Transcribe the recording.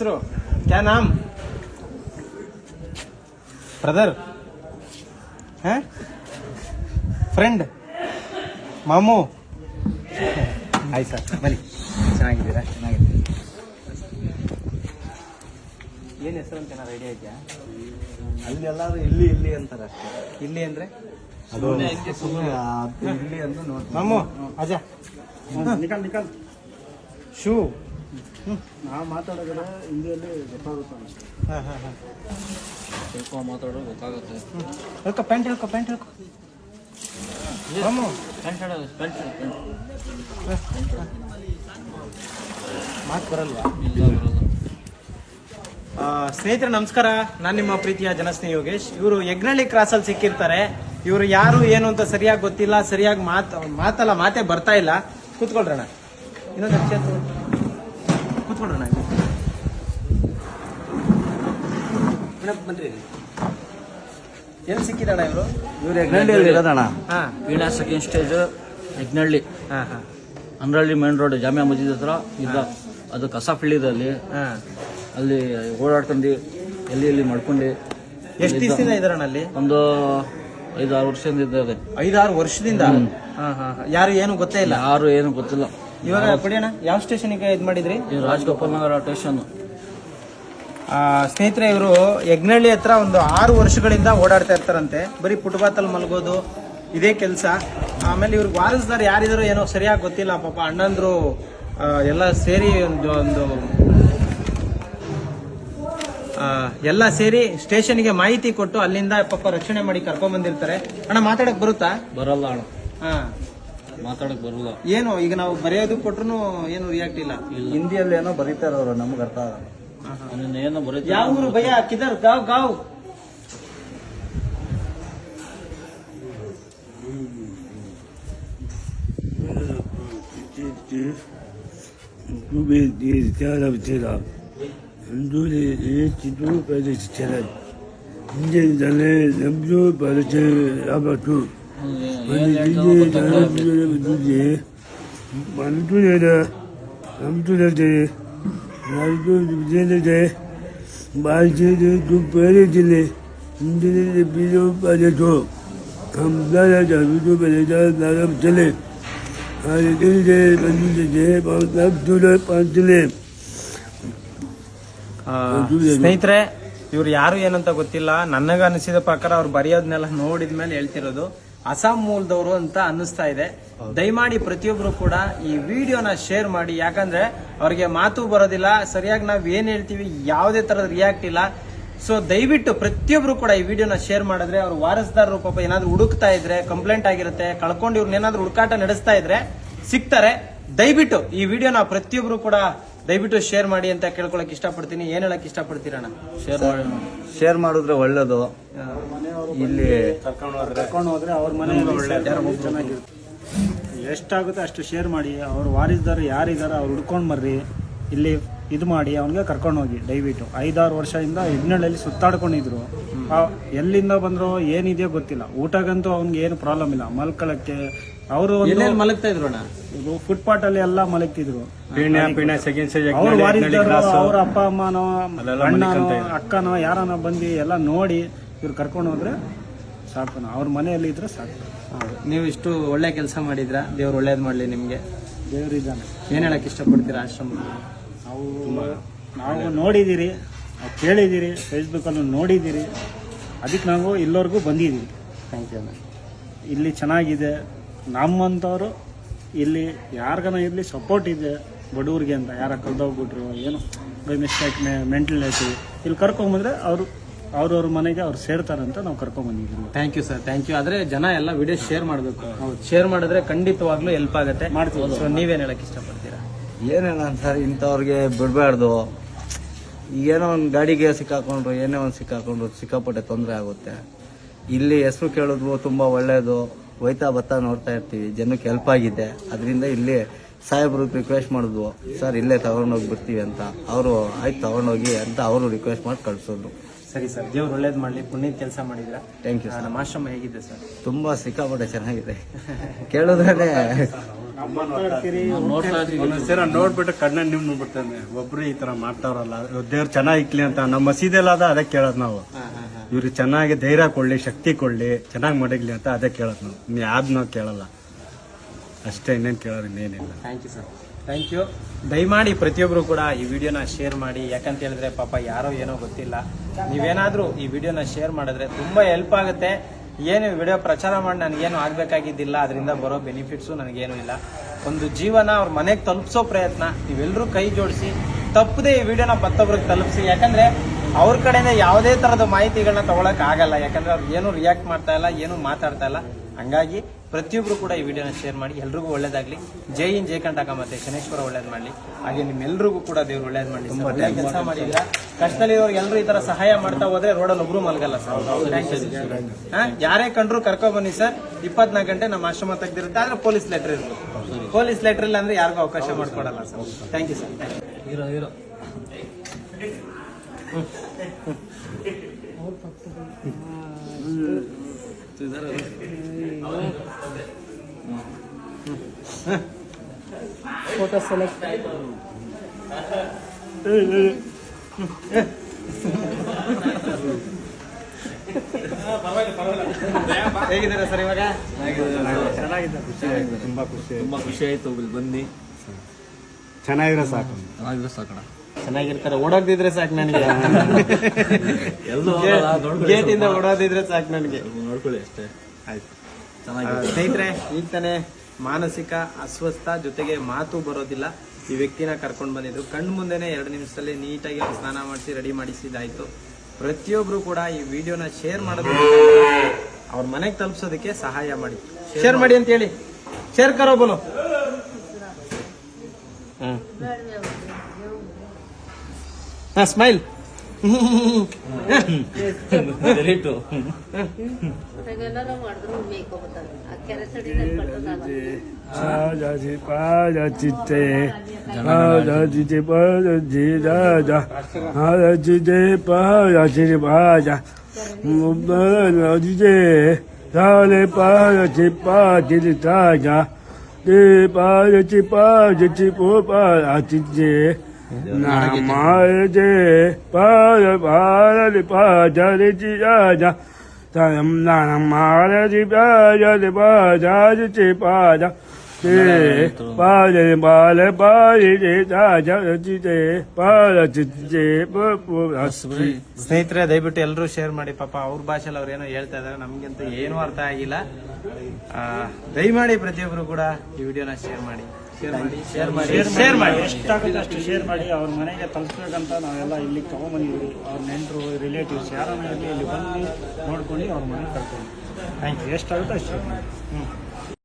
ಹೆಸರು? ಕ್ಯಾ ನಾಮ್? ಬ್ರದರ್? ಫ್ರೆಂಡ್? ಮಾಮು? ಆಯ್ತು ಸರ್ ಬನ್ನಿ. ಚೆನ್ನಾಗಿದ್ದೀರಾ? ಚೆನ್ನಾಗಿದ್ದೀರಿ? ಏನು ಹೆಸರು ಅಂತ ಏನಾರು ಐಡಿಯಾ ಇದೆಯಾ? ಅಲ್ಲಿ ಎಲ್ಲಾರು ಇಲ್ಲಿ ಇಲ್ಲಿ ಅಂತಾರೆ ಅಷ್ಟೇ. ಇಲ್ಲಿ ಅಂದ್ರೆ? ಅದು ಸುಮ್ಮನೆ ಇಲ್ಲಿ ಅಂದ್ರೆ ನೋಡಿ ಮಾಮು ಅಜಾ ನಿಕಲ್ ನಿಕಲ್ ಶೂ. ನಾವು ಮಾತಾಡಿದ್ರೆ ಹಿಂದಿಯಲ್ಲಿ ಗೊತ್ತಾಗುತ್ತೆ ಅಷ್ಟೇ ಹಾಂ ಮಾತಾಡೋ ಗೊತ್ತಾಗುತ್ತೆ ಹೇಳ್ಕೊ ಪ್ಯಾಂಟ್ ಹೇಳ್ಕೊ ಪ್ಯಾಂಟ್ ಹೇಳ್ಕೊ. ಪ್ಯಾಂಟ್ ಪ್ಯಾಂಟ್ ಮಾತು ಬರಲ್ವಾ ಸ್ನೇಹಿತರೆ, ನಮಸ್ಕಾರ. ನಾನು ನಿಮ್ಮ ಪ್ರೀತಿಯ ಜನಸ್ನೇಹಿ ಯೋಗೇಶ್. ಇವರು ಯಜ್ಞಳ್ಳಿ ಕ್ರಾಸಲ್ಲಿ ಸಿಕ್ಕಿರ್ತಾರೆ. ಇವರು ಯಾರು, ಏನು ಅಂತ ಸರಿಯಾಗಿ ಗೊತ್ತಿಲ್ಲ, ಸರಿಯಾಗಿ ಮಾತ್ ಮಾತಲ್ಲ, ಮಾತೇ ಬರ್ತಾ ಇಲ್ಲ. ಕೂತ್ಕೊಳ್ರಣ ಇನ್ನೊಂದು ನಿಮಿಷ ಕೂತ್ಕೊಳ್ರಣ ಮೇಡಮ್ ಬನ್ರಿ ಎಲ್ಲಿ ಸಿಕ್ಕಿದಣ್ಣ ಇವರು? ಇವ್ರು ಯಜ್ಞಹಳ್ಳಿ ಇರೋದಣ್ಣ. ಹಾ. ವೀಣಾ ಸೆಕೆಂಡ್ ಸ್ಟೇಜ್ ಯಜ್ಞಹಳ್ಳಿ ಹಾ ಹಾ. ಅಂದ್ರಳ್ಳಿ ಮೇನ್ ರೋಡ್ ಜಾಮಿಯಾ ಮಸೀದ್ ಹತ್ರ ಇದ್ದ ಅದು ಕಸ ಫೀಲ್ಡಿದಲ್ಲಿ ಹಾ. ಅಲ್ಲಿ ಓಡಾಡ್ಕೊಂಡು ಎಲ್ಲಿ ಎಲ್ಲಿ ಮಾಡ್ಕೊಂಡು ಎಷ್ಟು ದಿವಸದಿಂದ ಇದಾರಣ್ಣ ಅಲ್ಲಿ? ಒಂದು ಐದು ಆರು ವರ್ಷದಿಂದ ಇದ್ದಾರೆ ಐದಾರು ವರ್ಷದಿಂದ? ಹಾ ಹಾ. ಯಾರು ಏನು ಗೊತ್ತೇ ಇಲ್ಲ? ಯಾರು ಏನು ಗೊತ್ತಿಲ್ಲ. ಇವಾಗ ಕೊಡಿಯೋಣ ಯಾವ ಸ್ಟೇಷನ್ಗೆ ಇದು ಮಾಡಿದ್ರಿ? ಇದು ರಾಜಗೋಪಾಲ್ ನಗರ ಸ್ಟೇಷನ್ ಆ, ಸ್ನೇಹಿತರೆ ಇವರು ಯಜ್ಞಳ್ಳಿ ಹತ್ರ ಒಂದು ಆರು ವರ್ಷಗಳಿಂದ ಓಡಾಡ್ತಾ ಇರ್ತಾರಂತೆ. ಬರೀ ಫುಟ್ಪಾತಲ್ಲಿ ಮಲಗೋದು ಇದೇ ಕೆಲಸ. ಆಮೇಲೆ ಇವ್ರಿಗೆ ವಾರಸ್ದಾರ್ ಯಾರಿದ್ರು ಏನೋ ಸರಿಯಾಗಿ ಗೊತ್ತಿಲ್ಲ ಪಾಪ ಅಣ್ಣಂದ್ರು ಎಲ್ಲ ಸೇರಿ ಒಂದು ಒಂದು ಎಲ್ಲ ಸೇರಿ ಸ್ಟೇಷನ್ಗೆ ಮಾಹಿತಿ ಕೊಟ್ಟು ಅಲ್ಲಿಂದ ಪಾಪ ರಕ್ಷಣೆ ಮಾಡಿ ಕರ್ಕೊಂಡ್ ಬಂದಿರ್ತಾರೆ ಅಣ್ಣ ಮಾತಾಡಕ್ ಬರುತ್ತಾ? ಬರಲ್ಲ ಅಣ್ಣ. ಹಾ. ಮಾತಾಡಕ್ ಬರಲ್ಲ. ಏನು ಈಗ ನಾವು ಬರೆಯೋದು ಕೊಟ್ರು ಏನು ರಿಯಾಕ್ಟ್ ಇಲ್ಲ? ಹಿಂದಿಯಲ್ಲಿ ಏನೋ ಬರೀತಾರ ಅವರು ನಮ್ಗೆ ಅರ್ಥ ಆಗಲ್ಲ. ಅವನನ್ನ ಏನೋ ಬರೀತಾರೆ ಯಾವ ಊರು ಭಯ? ಕಿದರ್ ಗಾವ್ ಗಾವ್. ಸ್ನೇಹಿತರೆ ಇವ್ರು ಯಾರು ಏನಂತ ಗೊತ್ತಿಲ್ಲ. ನನಗ ಅನಿಸಿದ ಪ್ರಕಾರ ಅವ್ರು ಬರೆಯೋದ್ನೆಲ್ಲ ನೋಡಿದ್ಮೇಲೆ ಹೇಳ್ತಿರೋದು. ಅಸ್ಸಾಂ ಮೂಲದವರು ಅಂತ ಅನ್ನಿಸ್ತಾ ಇದೆ. ದಯಮಾಡಿ ಪ್ರತಿಯೊಬ್ರು ಕೂಡ ಈ ವಿಡಿಯೋನ ಶೇರ್ ಮಾಡಿ. ಯಾಕಂದ್ರೆ ಅವ್ರಿಗೆ ಮಾತು ಬರೋದಿಲ್ಲ ಸರಿಯಾಗಿ ನಾವು ಏನ್ ಹೇಳ್ತೀವಿ ಯಾವುದೇ ತರದ ರಿಯಾಕ್ಟ್ ಇಲ್ಲ. ಸೊ ದಯವಿಟ್ಟು ಪ್ರತಿಯೊಬ್ರು ಕೂಡ ಈ ವಿಡಿಯೋನ ಶೇರ್ ಮಾಡಿದ್ರೆ ಅವ್ರ ವಾರಸ್ದಾರರು ಪಾಪ ಏನಾದ್ರೂ ಹುಡುಕ್ತಾ ಇದ್ರೆ ಕಂಪ್ಲೇಂಟ್ ಆಗಿರುತ್ತೆ ಕಳ್ಕೊಂಡು ಇವ್ರನ್ನ ಏನಾದ್ರು ಹುಡುಕಾಟ ನಡೆಸ್ತಾ ಇದ್ರೆ ಸಿಗ್ತಾರೆ. ದಯವಿಟ್ಟು ಈ ವಿಡಿಯೋನ ಪ್ರತಿಯೊಬ್ರು ಕೂಡ ದಯವಿಟ್ಟು ಶೇರ್ ಮಾಡಿ ಅಂತ ಕೇಳ್ಕೊಳಕ್ ಇಷ್ಟಪಡ್ತೀನಿ. ಏನ್ ಹೇಳಕ್ ಇಷ್ಟಪಡ್ತೀರಣ್ಣ? ಶೇರ್ ಮಾಡಿ ಶೇರ್ ಮಾಡಿದ್ರೆ ಒಳ್ಳೇದು. ಇಲ್ಲಿ ಕರ್ಕೊಂಡು ಹೋದ್ರೆ ಅವ್ರ ಮನೆಯಲ್ಲಿ ಚೆನ್ನಾಗಿರುತ್ತೆ. ಎಷ್ಟಾಗುತ್ತೆ ಅಷ್ಟು ಶೇರ್ ಮಾಡಿ. ಅವ್ರ ವಾರಿಸ್ದಾರು ಯಾರಿದಾರ ಅವ್ರು ಹುಡ್ಕೊಂಡು ಬರ್ರಿ. ಇಲ್ಲಿ ಇದು ಮಾಡಿ ಅವನಿಗೆ ಕರ್ಕೊಂಡು ಹೋಗಿ ದಯವಿಟ್ಟು. ಐದಾರು ವರ್ಷದಿಂದ ಯಜ್ಞಳ್ಳಿ ಸುತ್ತಾಡ್ಕೊಂಡಿದ್ರು. ಎಲ್ಲಿಂದ ಬಂದ್ರು ಏನಿದೆಯೋ ಗೊತ್ತಿಲ್ಲ. ಊಟಗಂತೂ ಅವ್ನಿಗೆ ಏನು ಪ್ರಾಬ್ಲಮ್ ಇಲ್ಲ. ಮಲ್ಕೊಳಕ್ಕೆ ಅವರು ಮಲಗ್ತಾ ಇದ್ರು ಫುಟ್ಪಾತ್ ಅಲ್ಲಿ ಎಲ್ಲ ಮಲಗ್ತಿದ್ರು. ಅವ್ರ ಅಪ್ಪ ಅಮ್ಮನೋ ಅಣ್ಣನೋ ಅಕ್ಕನೋ ಯಾರನ ಬಂದು ಎಲ್ಲ ನೋಡಿ ಇವ್ರು ಕರ್ಕೊಂಡು ಹೋದ್ರೆ ಸಾಕು ಅವ್ರ ಮನೆಯಲ್ಲಿ ಇದ್ರೆ ಸಾಕು. ನೀವು ಇಷ್ಟು ಒಳ್ಳೆ ಕೆಲಸ ಮಾಡಿದ್ರ? ದೇವ್ರು ಒಳ್ಳೇದು ಮಾಡ್ಲಿ ನಿಮ್ಗೆ. ದೇವರಿದ್ದಾನೆ ಏನು ಹೇಳಕ್ ಇಷ್ಟಪಡ್ತೀರಾ ಆಶ್ರಮ? ನಾವು ನಾವು ನೋಡಿದ್ದೀರಿ ನಾವು ಕೇಳಿದ್ದೀರಿ ಫೇಸ್ಬುಕ್ಕಲ್ಲೂ ನೋಡಿದ್ದೀರಿ ಅದಕ್ಕೆ ನಾವು ಇಲ್ಲವರೆಗೂ ಬಂದಿದ್ದೀವಿ ಥ್ಯಾಂಕ್ ಯು ಇಲ್ಲಿ ಚೆನ್ನಾಗಿದೆ. ನಮ್ಮಂಥವ್ರು ಇಲ್ಲಿ ಯಾರಿಗನ ಇರಲಿ ಸಪೋರ್ಟ್ ಇದೆ ಬಡವ್ರಿಗೆ ಅಂತ. ಯಾರ ಕಲ್ದೋಗ್ಬಿಟ್ರು ಏನು ಬೈ ಮಿಸ್ಟೇಕ್ ಮೆಂಟಲ್ ಐತಿ ಇಲ್ಲಿ ಕರ್ಕೊಂಬಂದ್ರೆ ಅವರು ಅವ್ರವ್ರ ಮನೆಗೆ ಅವ್ರು ಸೇರ್ತಾರಂತ ನಾವು ಕರ್ಕೊಂಡ್ಬಂದಿದ್ದೀವಿ thank you sir thank you ಆದ್ರೆ ಜನ ಎಲ್ಲ ವಿಡಿಯೋ ಶೇರ್ ಮಾಡಬೇಕು. ಶೇರ್ ಮಾಡಿದ್ರೆ ಖಂಡಿತವಾಗ್ಲೂ ಹೆಲ್ಪ್ ಆಗುತ್ತೆ. ಮಾಡ್ತೀವಿ. ಸೊ ನೀವೇನು ಹೇಳಕ್ ಇಷ್ಟಪಡ್ತೀರಾ? ಏನೇನ ಸರ್ ಇಂಥವ್ರಿಗೆ ಬಿಡಬಾರ್ದು. ಏನೋ ಒಂದು ಗಾಡಿಗೆ ಸಿಕ್ಕಾಕೊಂಡ್ರು ಏನೇ ಒಂದು ಸಿಕ್ಕಾಕೊಂಡ್ರು ಸಿಕ್ಕಾಪಟ್ಟೆ ತೊಂದರೆ ಆಗುತ್ತೆ. ಇಲ್ಲಿ ಹೆಸರು ಕೇಳಿದ್ವು ತುಂಬ ಒಳ್ಳೆಯದು ಹೋಯ್ತಾ ಬತ್ತಾ ನೋಡ್ತಾ ಇರ್ತೀವಿ. ಜನಕ್ಕೆ ಹೆಲ್ಪ್ ಆಗಿದೆ. ಅದರಿಂದ ಇಲ್ಲಿ ಸಾಹೇಬ್ರಿಗೆ ರಿಕ್ವೆಸ್ಟ್ ಮಾಡಿದ್ವು. ಸರ್ ಇಲ್ಲೇ ತಗೊಂಡೋಗಿ ಬಿಡ್ತೀವಿ ಅಂತ. ಅವರು ಆಯ್ತು ತಗೊಂಡೋಗಿ ಅಂತ ಅವರು ರಿಕ್ವೆಸ್ಟ್ ಮಾಡಿ ಕಳ್ಸೋದು ಸರಿ ಸರ್ ದೇವ್ರು ಒಳ್ಳೇದ್ ಮಾಡ್ಲಿ ಪುಣ್ಯದ ಕೆಲಸ ಮಾಡಿದ್ರ? ಥ್ಯಾಂಕ್ ಯು ಸರ್ ನಮ್ಮ ಆಶ್ರಮ ಹೇಗಿದೆ ಸರ್? ತುಂಬಾ ಸಿಕ್ಕಾಪಟ್ಟೆ ಚೆನ್ನಾಗಿದೆ. ಕೇಳಿದ್ರೆ ಸರ್ ನೋಡ್ಬಿಟ್ಟು ಕಣ್ಣ ನಿಮ್ ನೋಡ್ಬಿಡ್ತಾನೆ. ಒಬ್ರು ಈ ತರ ಮಾಡ್ತಾವ್ರಲ್ಲ ದೇವ್ರು ಚೆನ್ನಾಗಿ ಇಕ್ಲಿ ಅಂತ ನಮ್ಮ ಮಸೀದಿಯಲ್ಲಾದ ಅದೇ ಕೇಳೋದು ನಾವು. ಇವ್ರಿಗೆ ಚೆನ್ನಾಗಿ ಧೈರ್ಯ ಕೊಡ್ಲಿ ಶಕ್ತಿ ಕೊಡ್ಲಿ ಚೆನ್ನಾಗಿ ಮಡಗ್ಲಿ ಅಂತ ಅದೇ ಕೇಳೋದು ನಾವು. ಯಾವ್ದು ನಾವು ಕೇಳಲ್ಲ. ಅಷ್ಟೇ ಇನ್ನೇನು ಕೇಳೋರು ಇನ್ನೇನಿಲ್ಲ thank you sir thank you ದಯಮಾಡಿ ಪ್ರತಿಯೊಬ್ಬರು ಕೂಡ ಈ ವಿಡಿಯೋನ ಶೇರ್ ಮಾಡಿ. ಯಾಕಂತ ಹೇಳಿದ್ರೆ ಪಾಪ ಯಾರೋ ಏನೋ ಗೊತ್ತಿಲ್ಲ. ನೀವೇನಾದರೂ ಈ ವಿಡಿಯೋನ ಶೇರ್ ಮಾಡಿದ್ರೆ ತುಂಬ ಹೆಲ್ಪ್ ಆಗುತ್ತೆ. ಏನು ವಿಡಿಯೋ ಪ್ರಚಾರ ಮಾಡಿ ನನಗೇನು ಆಗಬೇಕಾಗಿದ್ದಿಲ್ಲ ಅದರಿಂದ ಬರೋ ಬೆನಿಫಿಟ್ಸು ನನಗೇನು ಇಲ್ಲ. ಒಂದು ಜೀವನ ಅವ್ರ ಮನೆಗೆ ತಲುಪಿಸೋ ಪ್ರಯತ್ನ ನೀವೆಲ್ಲರೂ ಕೈ ಜೋಡಿಸಿ ತಪ್ಪದೆ ಈ ವಿಡಿಯೋನ ಮತ್ತೊಬ್ರಿಗೆ ತಲುಪಿಸಿ. ಯಾಕಂದರೆ ಅವ್ರ ಕಡೆಯಿಂದ ಯಾವುದೇ ಥರದ ಮಾಹಿತಿಗಳನ್ನ ತೊಗೊಳಕ್ಕಾಗಲ್ಲ ಆಗಲ್ಲ. ಯಾಕಂದ್ರೆ ಅವ್ರು ಏನು ರಿಯಾಕ್ಟ್ ಮಾಡ್ತಾ ಇಲ್ಲ ಏನು ಮಾತಾಡ್ತಾ ಇಲ್ಲ. ಹಂಗಾಗಿ ಪ್ರತಿಯೊಬ್ರು ಕೂಡ ಈ ವಿಡಿಯೋನ ಶೇರ್ ಮಾಡಿ ಎಲ್ರಿಗೂ ಒಳ್ಳೇದಾಗ್ಲಿ. ಜೈ ಇನ್ ಜೈ ಕಂಟಕ ಮತ್ತೆ ಶನೇಶ್ವರ ಒಳ್ಳೇದ್ ಮಾಡ್ಲಿ. ಹಾಗೆ ನಿಮ್ಮೆಲ್ಲರಿಗೂ ಕೂಡ ದೇವ್ರು ಒಳ್ಳೇದ್ ಮಾಡಿ ಸರ್. ಒಳ್ಳೆ ಕೆಲಸ ಮಾಡಿದ್ರ ಕಷ್ಟದಲ್ಲಿರೋರ್ಗೆ ಎಲ್ಲರೂ ಈ ತರ ಸಹಾಯ ಮಾಡ್ತಾ ಹೋದ್ರೆ ರೋಡಲ್ಲಿ ಒಬ್ರು ಮಲಗಲ್ಲ ಸರ್? ಯಾರೇ ಕಂಡ್ರು ಕರ್ಕೊ ಬನ್ನಿ ಸರ್. ಇಪ್ಪತ್ನಾಲ್ಕು ಗಂಟೆ ನಮ್ಮ ಆಶ್ರಮ ತೆಗ್ದಿರುತ್ತೆ. ಆದ್ರೆ ಪೊಲೀಸ್ ಲೆಟರ್ ಇರುತ್ತೆ ಪೊಲೀಸ್ ಲೆಟರ್ ಇಲ್ಲ ಅಂದ್ರೆ ಯಾರಿಗೂ ಅವಕಾಶ ಮಾಡ್ಕೊಡಲ್ಲ sir. Thank you sir hero hero. ಹೇಗಿದ್ದೀರಾ ಸರ್ ಇವಾಗ? ಚೆನ್ನಾಗಿದೆ ಖುಷಿ ಆಯ್ತು ತುಂಬಾ ಖುಷಿ ಆಯ್ತು ತುಂಬಾ ಖುಷಿ ಆಯ್ತು ಇಲ್ಲಿ ಬನ್ನಿ ಚೆನ್ನಾಗಿರೋ ಸಾಕು. ಚೆನ್ನಾಗಿರೋ ಸಾಕಣ ಚೆನ್ನಾಗಿರ್ತಾರೆ. ಓಡಾಗ್ದಿದ್ರೆ ಸಾಕು ನನಗೆ. ಗೇಟಿಂದ ಗೇಟ್ ಇಂದ ಓಡೋದಿದ್ರೆ ಸಾಕು ನನಗೆ. ನೋಡ್ಕೊಳ್ಳಿ ಅಷ್ಟೇ. ಆಯ್ತು. ಚೆನ್ನಾಗಿದೆ. ಸ್ನೇಹಿತರೆ ಈಗ ತಾನೇ ಮಾನಸಿಕ ಅಸ್ವಸ್ಥ ಜೊತೆಗೆ ಮಾತು ಬರೋದಿಲ್ಲ. ಈ ವ್ಯಕ್ತಿನ ಕರ್ಕೊಂಡು ಬಂದಿದ್ರು ಕಣ್ಣು ಮುಂದೆನೆ ಎರಡು ನಿಮಿಷದಲ್ಲಿ ನೀಟಾಗಿ ಅವ್ರು ಸ್ನಾನ ಮಾಡಿಸಿ ರೆಡಿ ಮಾಡಿಸಿದಾಯ್ತು ಪ್ರತಿಯೊಬ್ರು ಕೂಡ ಈ ವಿಡಿಯೋನ ಶೇರ್ ಮಾಡೋದು ಅವ್ರ ಮನೆಗೆ ತಲುಪಿಸೋದಕ್ಕೆ ಸಹಾಯ ಮಾಡಿ. ಶೇರ್ ಮಾಡಿ ಅಂತ ಹೇಳಿ. ಶೇರ್ ಕರೋ ಬೋಲು. ಹಾ ಸ್ಮೈಲ್ ಡೆಲೀಟು ಹಾಗೆಲ್ಲ ಮಾಡಿದ್ರು ಮೇಯ್ಕೊಬತ್ತಾರೆ ಆ ಕೆರೆ ಸಡಿನಲ್ಲಿ ಕಟ್ಟೋದಾಗ Pajaji, pajajite, pajajite, pajaji, jaja, pajajite, pajajite, paja, pajajite, ಸ್ನೇಹಿತರೆ ದಯವಿಟ್ಟು ಎಲ್ಲರೂ ಶೇರ್ ಮಾಡಿ. ಪಾಪ ಅವ್ರ ಭಾಷೆல ಅವ್ರ ಏನೋ ಹೇಳ್ತಾ ಇದ್ದಾರೆ. ನಮಗಿಂತ ಏನು ಅರ್ಥ ಆಗಿಲ್ಲ. ಆ ದಯಮಾಡಿ ಪ್ರತಿಯೊಬ್ರು ಕೂಡ ಈ ವಿಡಿಯೋನ ಶೇರ್ ಮಾಡಿ. ಶೇರ್ ಮಾಡಿ ಶೇರ್ ಮಾಡಿ. ಶೇರ್ ಮಾಡಿ. ಎಷ್ಟಾಗುತ್ತೆ ಅಷ್ಟು ಶೇರ್ ಮಾಡಿ. ಅವ್ರ ಮನೆಗೆ ತಲುಪಬೇಕಂತ ನಾವೆಲ್ಲ ಇಲ್ಲಿ ತಗೊಂಬಂದಿದ್ದೀವಿ ಅವ್ರ ನೆಂಟರು ರಿಲೇಟಿವ್ಸ್ ಯಾರನ್ನ ಇರಲಿ ಇಲ್ಲಿ ಬಂದು ನೋಡ್ಕೊಂಡು ಅವ್ರ ಮನೆಗೆ ಕರ್ಕೊಂಡು ಥ್ಯಾಂಕ್ ಯು ಎಷ್ಟಾಗುತ್ತೆ ಅಷ್ಟು ಮಾಡಿ. ಹ್ಞೂ